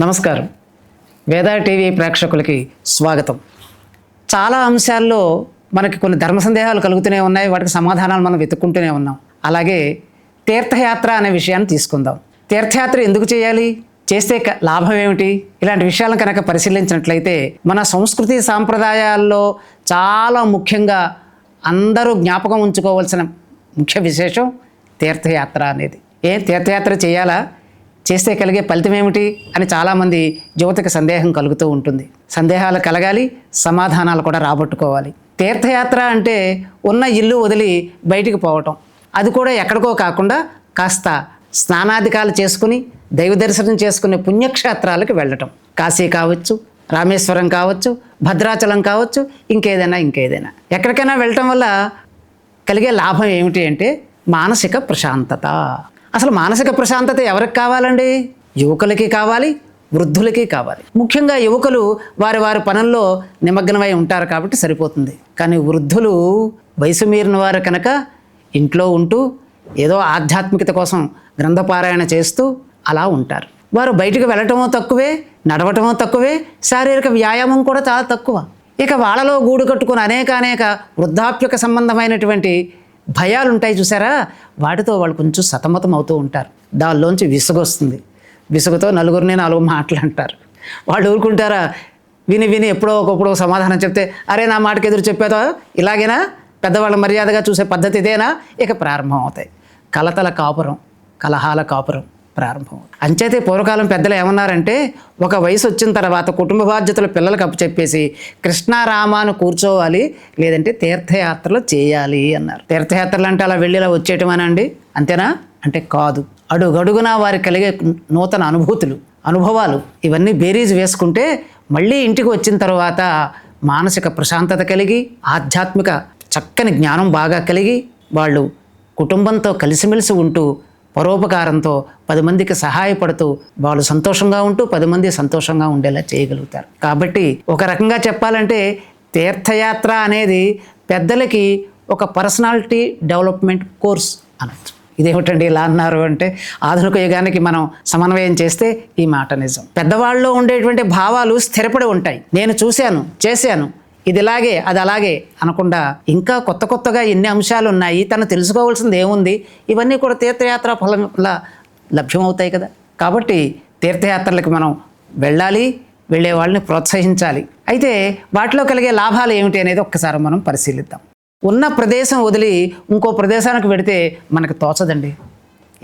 నమస్కారం. వేదా టీవీ ప్రేక్షకులకి స్వాగతం. చాలా అంశాల్లో మనకి కొన్ని ధర్మ సందేహాలు కలుగుతూనే ఉన్నాయి వాటికి సమాధానాలు మనం వెతుక్కుంటూనే ఉన్నాం. అలాగే తీర్థయాత్ర అనే విషయాన్ని తీసుకుందాం. తీర్థయాత్ర ఎందుకు చేయాలి? చేస్తే లాభం ఏమిటి? ఇలాంటి విషయాలను కనుక పరిశీలించినట్లయితే మన సంస్కృతి సాంప్రదాయాల్లో చాలా ముఖ్యంగా అందరూ జ్ఞాపకం ఉంచుకోవాల్సిన ముఖ్య విశేషం తీర్థయాత్ర అనేది. ఏ తీర్థయాత్ర చేయాలా? చేస్తే కలిగే ఫలితం ఏమిటి అని చాలామంది యువతకి సందేహం కలుగుతూ ఉంటుంది. సందేహాలు కలగాలి సమాధానాలు కూడా రాబట్టుకోవాలి. తీర్థయాత్ర అంటే ఉన్న ఇల్లు వదిలి బయటికి పోవటం. అది కూడా ఎక్కడికో కాకుండా కాస్త స్నానాధికాలు చేసుకుని దైవ దర్శనం చేసుకునే పుణ్యక్షేత్రాలకు వెళ్ళటం. కాశీ కావచ్చు రామేశ్వరం కావచ్చు భద్రాచలం కావచ్చు ఇంకేదైనా ఇంకేదైనా. ఎక్కడికైనా వెళ్ళటం వల్ల కలిగే లాభం ఏమిటి అంటే మానసిక ప్రశాంతత. అసలు మానసిక ప్రశాంతత ఎవరికి కావాలండి? యువకులకి కావాలి వృద్ధులకి కావాలి. ముఖ్యంగా యువకులు వారి వారి పనుల్లో నిమగ్నమై ఉంటారు కాబట్టి సరిపోతుంది. కానీ వృద్ధులు వయసు మీరిన వారు కనుక ఇంట్లో ఉంటూ ఏదో ఆధ్యాత్మికత కోసం గ్రంథపారాయణ చేస్తూ అలా ఉంటారు. వారు బయటకు వెళ్ళటమో తక్కువే నడవటమో తక్కువే శారీరక వ్యాయామం కూడా చాలా తక్కువ. ఇక వాళ్ళలో గూడు కట్టుకుని అనేక అనేక వృద్ధాప్యక సంబంధమైనటువంటి భయాలు ఉంటాయి చూసారా? వాటితో వాళ్ళు కొంచెం సతమతం అవుతూ ఉంటారు. దానిలోంచి విసుగొస్తుంది. విసుగుతో నలుగురిని నాలుగు మాటలు అంటారు. వాళ్ళు ఊరుకుంటారా? విని విని ఎప్పుడో ఒకప్పుడు సమాధానం చెప్తే అరే నా మాటకి ఎదురు చెప్పేదో? ఇలాగేనా? పెద్దవాళ్ళ మర్యాదగా చూసే పద్ధతి ఇదేనా? ఇక ప్రారంభం అవుతాయి కలతల కాపురం కలహాల కాపురం. ప్రారంభం. అంచేతే పూర్వకాలం పెద్దలు ఏమన్నారంటే ఒక వయసు వచ్చిన తర్వాత కుటుంబ బాధ్యతలు పిల్లలకు అప్పచెప్పేసి కృష్ణారామాను కూర్చోవాలి లేదంటే తీర్థయాత్రలు చేయాలి అన్నారు. తీర్థయాత్రలు అంటే అలా వెళ్ళి ఇలా వచ్చేయటమేనండి అంతేనా? అంటే కాదు. అడుగడుగునా వారికి కలిగే నూతన అనుభూతులు అనుభవాలు ఇవన్నీ బేరీజ్ వేసుకుంటే మళ్ళీ ఇంటికి వచ్చిన తర్వాత మానసిక ప్రశాంతత కలిగి ఆధ్యాత్మిక చక్కని జ్ఞానం బాగా కలిగి వాళ్ళు కుటుంబంతో కలిసిమెలిసి ఉంటూ పరోపకారంతో పది మందికి సహాయపడుతూ వాళ్ళు సంతోషంగా ఉంటూ పది మంది సంతోషంగా ఉండేలా చేయగలుగుతారు. కాబట్టి ఒక రకంగా చెప్పాలంటే తీర్థయాత్ర అనేది పెద్దలకి ఒక పర్సనాలిటీ డెవలప్మెంట్ కోర్స్ అనొచ్చు. ఇదేమిటండి ఇలా అన్నారు అంటే ఆధునిక యుగానికి మనం సమన్వయం చేస్తే ఈ మాట నిజం. పెద్దవాళ్ళలో ఉండేటువంటి భావాలు స్థిరపడి ఉంటాయి. నేను చూశాను చేశాను ఇది ఇలాగే అది అలాగే అనకుండా ఇంకా కొత్త కొత్తగా ఎన్ని అంశాలు ఉన్నాయి తను తెలుసుకోవాల్సింది ఏముంది ఇవన్నీ కూడా తీర్థయాత్ర ఫలం వల్ల లభ్యమవుతాయి కదా. కాబట్టి తీర్థయాత్రలకు మనం వెళ్ళాలి వెళ్ళే వాళ్ళని ప్రోత్సహించాలి. అయితే వాటిలో కలిగే లాభాలు ఏమిటి అనేది ఒక్కసారి మనం పరిశీలిద్దాం. ఉన్న ప్రదేశం వదిలి ఇంకో ప్రదేశానికి వెడితే మనకు తోచదండి.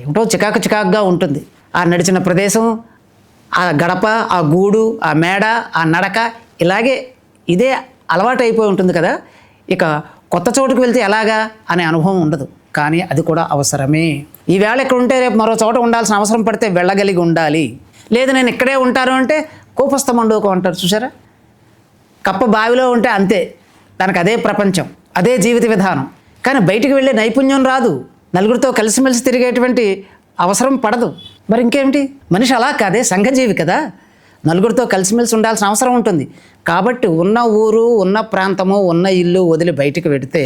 ఏమిటో చికాకు చికాకుగా ఉంటుంది. ఆ నడిచిన ప్రదేశం ఆ గడప ఆ గూడు ఆ మేడ ఆ నడక ఇలాగే ఇదే అలవాటు అయిపోయి ఉంటుంది కదా ఇక కొత్త చోటుకు వెళ్తే ఎలాగా అనే అనుభవం ఉండదు. కానీ అది కూడా అవసరమే. ఈవేళ ఇక్కడ ఉంటే రేపు మరో చోట ఉండాల్సిన అవసరం పడితే వెళ్ళగలిగి ఉండాలి. లేదు నేను ఇక్కడే ఉంటాను అంటే కోపస్థ వండుకో అంటారు చూసారా కప్ప బావిలో ఉంటే అంతే. దానికి అదే ప్రపంచం అదే జీవిత విధానం. కానీ బయటికి వెళ్ళే నైపుణ్యం రాదు. నలుగురితో కలిసిమెలిసి తిరిగేటువంటి అవసరం పడదు. మరి ఇంకేమిటి? మనిషి అలా కాదే సంఘజీవి కదా. నలుగురితో కలిసిమెలిసి ఉండాల్సిన అవసరం ఉంటుంది. కాబట్టి ఉన్న ఊరు ఉన్న ప్రాంతము ఉన్న ఇల్లు వదిలి బయటికి వెడితే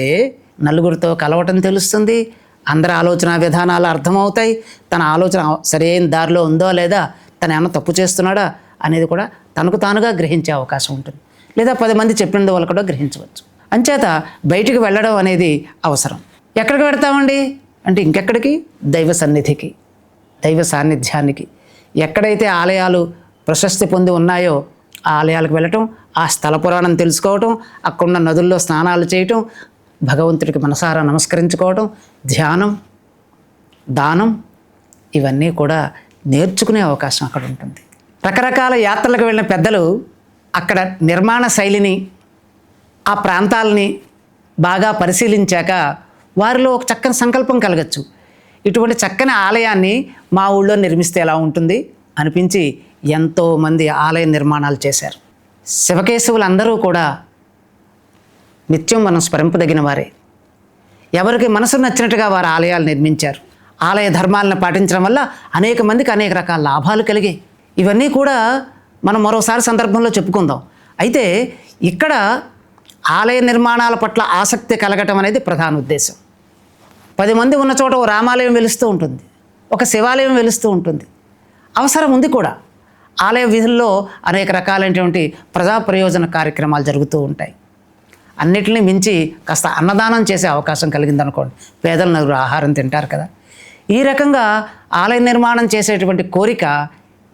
నలుగురితో కలవటం తెలుస్తుంది. అందరి ఆలోచన విధానాలు అర్థమవుతాయి. తన ఆలోచన సరైన దారిలో ఉందో లేదా తను ఏమన్నా తప్పు చేస్తున్నాడా అనేది కూడా తనకు తానుగా గ్రహించే అవకాశం ఉంటుంది. లేదా పది మంది చెప్పిన వాళ్ళు కూడా గ్రహించవచ్చు. అంచేత బయటికి వెళ్ళడం అనేది అవసరం. ఎక్కడికి వెడతామండి? అంటే ఇంకెక్కడికి? దైవ సన్నిధికి దైవ సాన్నిధ్యానికి. ఎక్కడైతే ఆలయాలు ప్రశస్తి పొంది ఉన్నాయో ఆ ఆలయాలకు వెళ్ళటం ఆ స్థల పురాణం తెలుసుకోవటం అక్కడున్న నదుల్లో స్నానాలు చేయటం భగవంతుడికి మనసారా నమస్కరించుకోవటం ధ్యానం దానం ఇవన్నీ కూడా నేర్చుకునే అవకాశం అక్కడ ఉంటుంది. రకరకాల యాత్రలకు వెళ్ళిన పెద్దలు అక్కడ నిర్మాణ శైలిని ఆ ప్రాంతాలని బాగా పరిశీలించాక వారిలో ఒక చక్కని సంకల్పం కలగచ్చు. ఇటువంటి చక్కని ఆలయాన్ని మా ఊళ్ళో నిర్మిస్తే ఎలా ఉంటుంది? అనిపించి ఎంతోమంది ఆలయ నిర్మాణాలు చేశారు. శివకేశవులందరూ కూడా నిత్యం మనం స్మరింపదగిన వారే. ఎవరికి మనసు నచ్చినట్టుగా వారు ఆలయాలు నిర్మించారు. ఆలయ ధర్మాలను పాటించడం వల్ల అనేక మందికి అనేక రకాల లాభాలు కలిగాయి. ఇవన్నీ కూడా మనం మరోసారి సందర్భంలో చెప్పుకుందాం. అయితే ఇక్కడ ఆలయ నిర్మాణాల పట్ల ఆసక్తి కలగటం అనేది ప్రధాన ఉద్దేశం. పది మంది ఉన్న చోట ఓ రామాలయం వెలుస్తూ ఉంటుంది. ఒక శివాలయం వెలుస్తూ ఉంటుంది. అవసరం ఉంది కూడా. ఆలయ విధుల్లో అనేక రకాలైనటువంటి ప్రజా ప్రయోజన కార్యక్రమాలు జరుగుతూ ఉంటాయి. అన్నిటిని మించి కాస్త అన్నదానం చేసే అవకాశం కలిగిందనుకోండి. పేదలు నలుగురు ఆహారం తింటారు కదా. ఈ రకంగా ఆలయ నిర్మాణం చేసేటువంటి కోరిక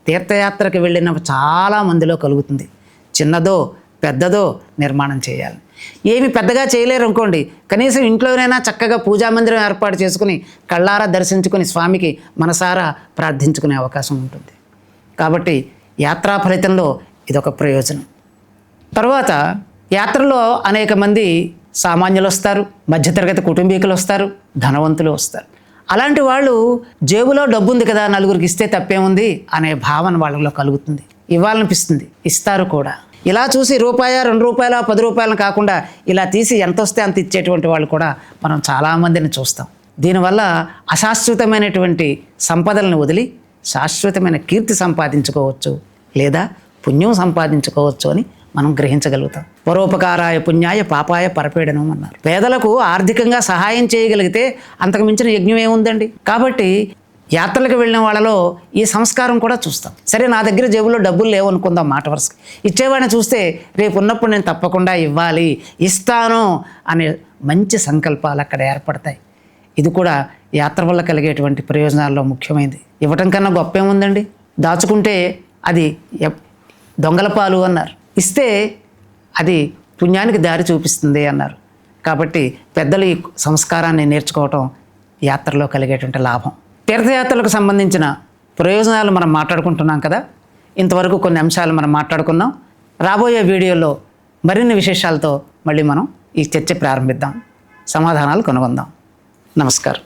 తీర్థయాత్రకు వెళ్ళిన చాలా మందిలో కలుగుతుంది. చిన్నదో పెద్దదో నిర్మాణం చేయాలి. ఏమి పెద్దగా చేయలేరు అనుకోండి. కనీసం ఇంట్లోనైనా చక్కగా పూజా మందిరం ఏర్పాటు చేసుకుని కళ్ళారా దర్శించుకుని స్వామికి మనసారా ప్రార్థించుకునే అవకాశం ఉంటుంది. కాబట్టి యాత్రా ఫలితంలో ఇదొక ప్రయోజనం. తర్వాత యాత్రలో అనేక మంది సామాన్యులు వస్తారు మధ్యతరగతి కుటుంబీకులు వస్తారు ధనవంతులు వస్తారు. అలాంటి వాళ్ళు జేబులో డబ్బు ఉంది కదా నలుగురికి ఇస్తే తప్పేముంది అనే భావన వాళ్ళలో కలుగుతుంది. ఇవ్వాలనిపిస్తుంది ఇస్తారు కూడా. ఇలా చూసి రూపాయ రెండు రూపాయల పది రూపాయలు కాకుండా ఇలా తీసి ఎంత వస్తే అంత ఇచ్చేటువంటి వాళ్ళు కూడా మనం చాలామందిని చూస్తాం. దీనివల్ల అశాశ్వతమైనటువంటి సంపదలను వదిలి శాశ్వతమైన కీర్తి సంపాదించుకోవచ్చు లేదా పుణ్యం సంపాదించుకోవచ్చు అని మనం గ్రహించగలుగుతాం. పరోపకారాయ పుణ్యాయ పాపాయ పరపీడనం అన్నారు. పేదలకు ఆర్థికంగా సహాయం చేయగలిగితే అంతకు మించిన యజ్ఞం ఏముందండి? కాబట్టి యాత్రలకు వెళ్ళిన వాళ్ళలో ఈ సంస్కారం కూడా చూస్తాం. సరే నా దగ్గర జేబులో డబ్బులు లేవు అనుకుందాం మాట వరుసకి. ఇచ్చేవాడిని చూస్తే రేపు ఉన్నప్పుడు నేను తప్పకుండా ఇవ్వాలి ఇస్తాను అనే మంచి సంకల్పాలు అక్కడ ఏర్పడతాయి. ఇది కూడా యాత్ర వల్ల కలిగేటువంటి ప్రయోజనాల్లో ముఖ్యమైనది ఇవ్వటం కన్నా గొప్ప ఏముందండి? దాచుకుంటే అది దొంగల పాలు అన్నారు. ఇస్తే అది పుణ్యానికి దారి చూపిస్తుంది అన్నారు. కాబట్టి పెద్దలు ఈ సంస్కారాన్ని నేర్చుకోవటం యాత్రలో కలిగేటువంటి లాభం. తీర్థయాత్రలకు సంబంధించిన ప్రయోజనాలు మనం మాట్లాడుకుంటున్నాం కదా? ఇంతవరకు కొన్ని అంశాలు మనం మాట్లాడుకున్నాం. రాబోయే వీడియోలో మరిన్ని విశేషాలతో మళ్ళీ మనం ఈ చర్చ ప్రారంభిద్దాం. సమాధానాలు కనుగొందాం. నమస్కారం